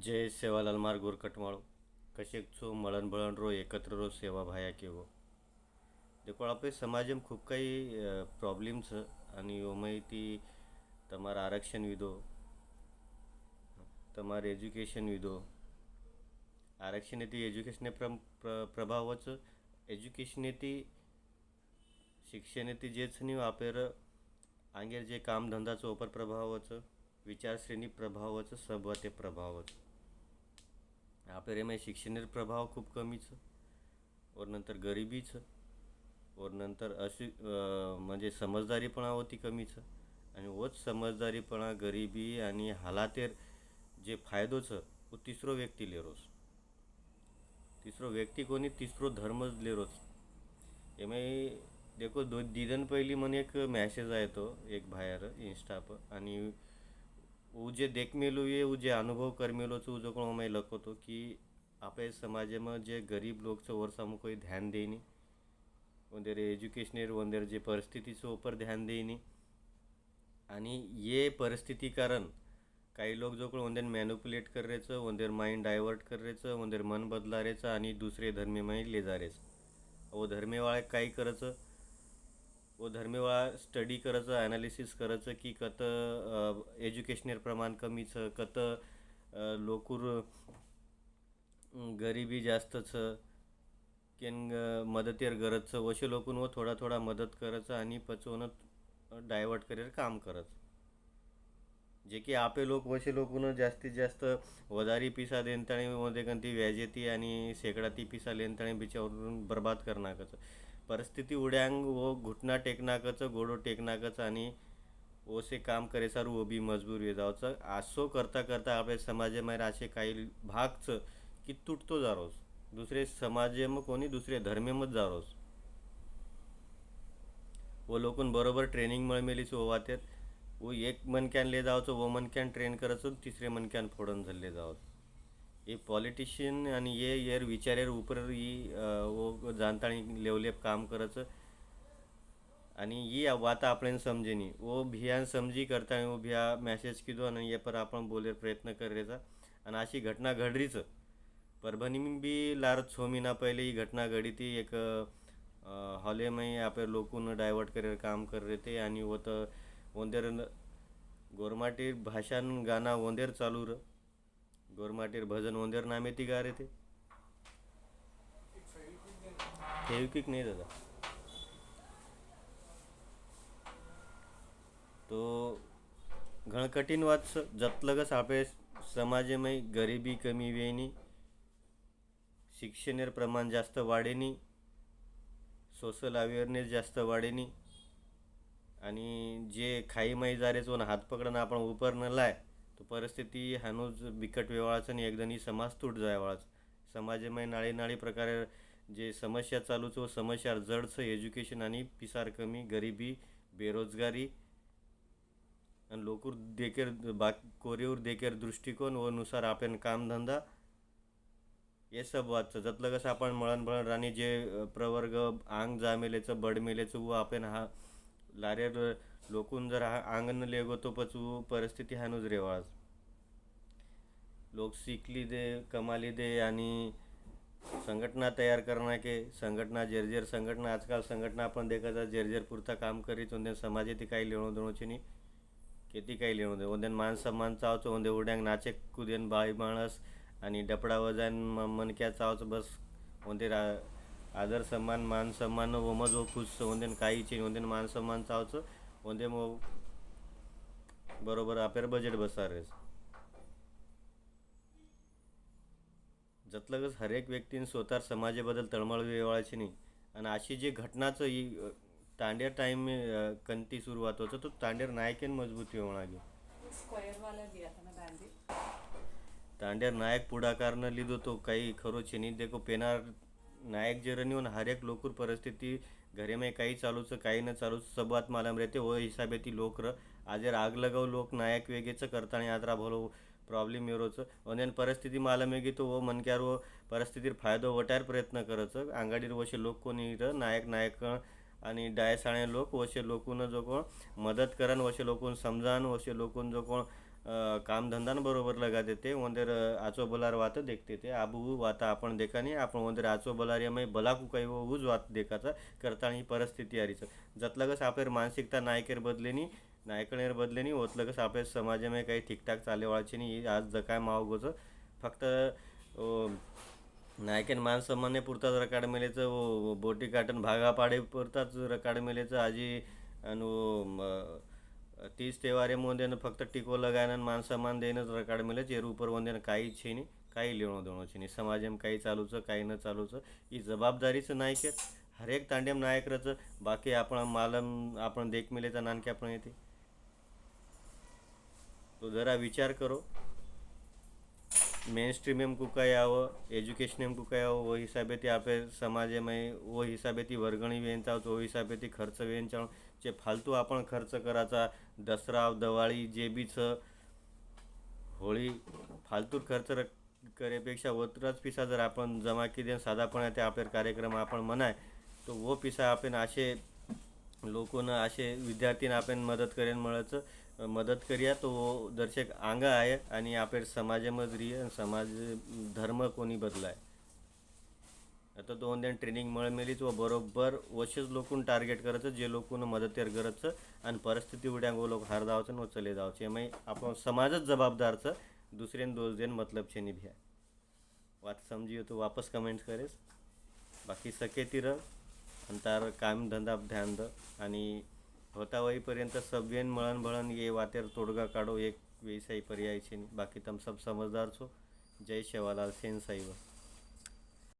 जय सेवालाल मार गोरकटमाळो कशेक છો મળન બળન રો એકત્ર રો સેવા ભાયા કેવો દેખો આપણે સમાજમાં ખૂબ કંઈ પ્રોબ્લેમ છે અને એમાંથી તમારા આરક્ષણ વિધો તમારે એજ્યુકેશન વિધો आरक्षणातील एज्युकेशने प्र प्र प्रभावाचं एज्युकेशनेती शिक्षणाती जेच नाही वापर आंगेर जे कामधंदाचं ओपर प्रभावाचं विचारश्रेणी प्रभावाचं सभा ते प्रभावाचं. आपल्या रे शिक्षणेर प्रभाव खूप कमीचं. और नंतर गरिबीचं. और नंतर अशी म्हणजे समजदारीपणा होती कमीचं. आणि वच समजदारीपणा गरिबी आणि हालातेर जे फायदोचं तो तिसरो व्यक्ती लेरोस. तिसरो व्यक्ती कोणी तिसरो धर्मच लेरोच एमे देखो दो दिदन पहिली म्हणून एक मॅसेज आहे तो एक बाहेर इंस्टा आणि ओ जे देख मिलू ये ओ जे अनुभव कर मिलो छु जो कोनो मैं लखो तो कि आपे समाज में जे गरीब लोग छ और सामु कोई ध्यान देनी वंदेर रे रे वंदेर जे परिस्थिति छ ऊपर ध्यान देनी आणि ये परिस्थिति कारण काही लोग जो कोण वंदेर मॅन्युपुलेट कर रे छ वंदेर माइंड डायवर्ट कर रे छ वंदेर मन बदला रे छ आणि दुसरे धर्मे मैं ले जा रे छ। वो धर्मी वाले काय करत छ व धर्मेवाळा स्टडी करायचं ॲनालिसिस करायचं की कत एज्युकेशनल प्रमाण कमीचं कत लोकूर गरिबी जास्तचं केन मदतीर गरजचं वशे लोकून व थोडा थोडा मदत करायचं आणि पचवणं डायवर्ट करेल काम करत जे की आपे लोक वशे लोकून जास्तीत जास्त वदारी पिसा देणताणी मध्ये कंती व्याजेती आणि शेकडा ती पिसा लेनताणी बिचावरून बर्बाद करनाकचं परिस्थिती उड्यांग व घुटना टेकनाकचं गोडो टेकनाकचं आणि ओसे काम करे सारू वो मजबूर ये जावचं. असो करता करता आपल्या समाजामध्ये असे काही भागचं की तुटतो जारोस. दुसरे समाजेम कोणी दुसरे धर्मेमच जारोस. व लोकून बरोबर ट्रेनिंग मिळमेलीच वो वातेत व एक मनक्यान ले जावचं वो मनक्यान ट्रेन करायचं तिसरे मनक्यान फोडून झाले जावत हे पॉलिटिशियन आणि ये येर विचारेर उपर ही वो जाणताणी लेवलेप काम करायचं. आणि ही वाता आपण समजेनी. वो भियान समजी करता वो भिया मॅसेज किदो आणि ये पर आपण बोलेर प्रयत्न करायचा आणि अशी घटना घडरीच परभणी बी लार छो महिना पहिले ही घटना घडी ती एक हॉलेमय आपले लोकून डायवर्ट करे काम कर ते आणि व तर ओंदेर गोरमाटीर भाषान गाना वंदेर चालू र गोरमाटीर भजन वंदेर नामे ती गा रे फेविक्विक नाही दादा तो ઘણ કઠિન વાત છે જતલગસ આપણે સમાજમાં गरिबी कमी वेयनी शिक्षणेर प्रमाण जास्त वाढेनी सोशल अवेअरनेस जास्त वाढेनी आणि जे खाईमाई जारेच वन हात पकडून आपण उपर न लाय तो परिस्थिती हानूज बिकट वेवाळाचं आणि एकदनी समाज तूट जाय वाळाच समाजमय नाळी नाळी प्रकारे जे समस्या चालूच व समस्या जडचं एज्युकेशन आणि पिसार कमी गरिबी बेरोजगारी आणि लोकूर देखेर बा कोरेवर देखेर दृष्टिकोन व नुसार आपण कामधंदा हे सब वाचचं जतलं कसं आपण मळण मळण राणी जे प्रवर्ग आंग जामेलेचं बडमेलेचं व आपण हा लारेर लोकून जर हा आंगण लेगो तो पचू परिस्थिती हानूच रेवाळाच लोक शिकली दे कमाली दे आणि संघटना तयार करणं के संघटना जर्जर संघटना आजकाल संघटना आपण देखत जर्जर पुरता काम करीत होते समाजे ती काही लिहून देऊची नाही किती काही लिहून दे होते मान सम्मान चावच होते उड्यांग नाचे कुदेन बाई माणस आणि डपडा वजन मनक्या चावच बस होते रा आदर सम्मान मान सम्मान व व खुश होते काही चिन होते मान सम्मान चावच होते मो बरोबर आपेर बजेट बसा रेच जतलगच हरेक व्यक्तीने स्वतः समाजाबद्दल तळमळ वेवाळाची नाही. आणि अशी जी घटनाचं ही तांडेर टाईम कंती सुरुवात होतं तो तांडेर नायकेन मजबूती ना बैंडी तांडेर नायक पुढाकारनं लिधो तो काही खरो चिनी देखो पेनार नायक जे रनिवन हर एक लोकूर परिस्थिती घरे में काही चालूचं काही न चालूच सब बात मालूम रहते. वो हिसाबे ती लोक र आजेर आग लगाव लोक नायक वेगेचं करताना यात्रा भलो प्रॉब्लेम येरोचं રહો परिस्थिती माला પરિસ્થિતિ માલમેगी वो मन મનક્યાર વો પરિस्थितीर फायदो वटायर प्रयत्न करच अंगाडीवर वशे लोक कोणी नायक नायक आणि डायसाळे लोक वशे लोकून जो कोण मदत करन वशे लोकून समजान वशे लोकून जो कोण काम बरोबर लगा देते. वंदेर आचो बोलार वात देखते ते. आबू वाता आपण देखानी आपण वंदेर आचो बोलार यमय बलाकू काही ऊज वात देखाचा. करता ही परिस्थिती आरीच जतलगस आपलेर मानसिकता नायकेर बदलेनी नायकनेर बदले नाही होत. लगे अपने समाज मे काही ठीक ठाक चाले वाचे नहीं. आज जर काय मावगोचं फक्त नायकेन मानसन्मान्य पुरताच रकाड मेलेचं बोटी काटन भागा पाडे पुरताच रकाड मेलेचं आजी आणि तीस तेवारे मोंदे फक्त टिकोलं मान मानसन्मान देणंच रकाड मेले चेरू उपर वंदेनं काही छे नाही काही लेणं देणं छे नाही. समाजम काही चालूचं काही न चालूचं ही जबाबदारीचं नायकेत हरेक तांडेम नायकरचं बाकी आपण मालम आपण देखमिलेचा नानक्या पण येते. तो जरा विचार करो. मेन स्ट्रीम एम कुका यावं एज्युकेशन एम कुका यावं वो हिसाबे ती आपले में वो हिसाब ती वर्गणी वेंचाव वो हिसाब ती खर्च वेचाओ जे फालतू आपण खर्च करायचा दसरा दिवाळी जे बीच होळी फालतू खर्च र- करेपेक्षा वत्रच पिसा जर आपण जमा केली आणि साधापणा ते आपले कार्यक्रम आपण म्हणाय तो वो पिसा आपण असे लोकोनं असे विद्यार्थ्यांना आपण मदत करेन म्हणत मदत करिया. तो दर्शक अंग आहे आणि आपण समाजामध्ये समाज धर्म कोणी बदलाय. आता दोन दिन ट्रेनिंग मळ मिळमेलीच व बरोबर वशेच लोकून टार्गेट करायचं जे लोकून मदत करायचं आणि परिस्थिती उड्या गो लोक हार जावचं व चले जावचे. मग आपण समाजच जबाबदारचं दुसऱ्यान दोन दिन मतलबचे निभ्या वाच समजी तू वापस कमेंट करेस. बाकी सके ती आणि तार काम धंदा ध्यान द. आणि होता होईपर्यंत सभ्यन मळण भळण ये वातेर तोडगा काढो एक वेसाई पर्याय बाकी तम सब समजदार छो. जय शेवालाल सेन साईब.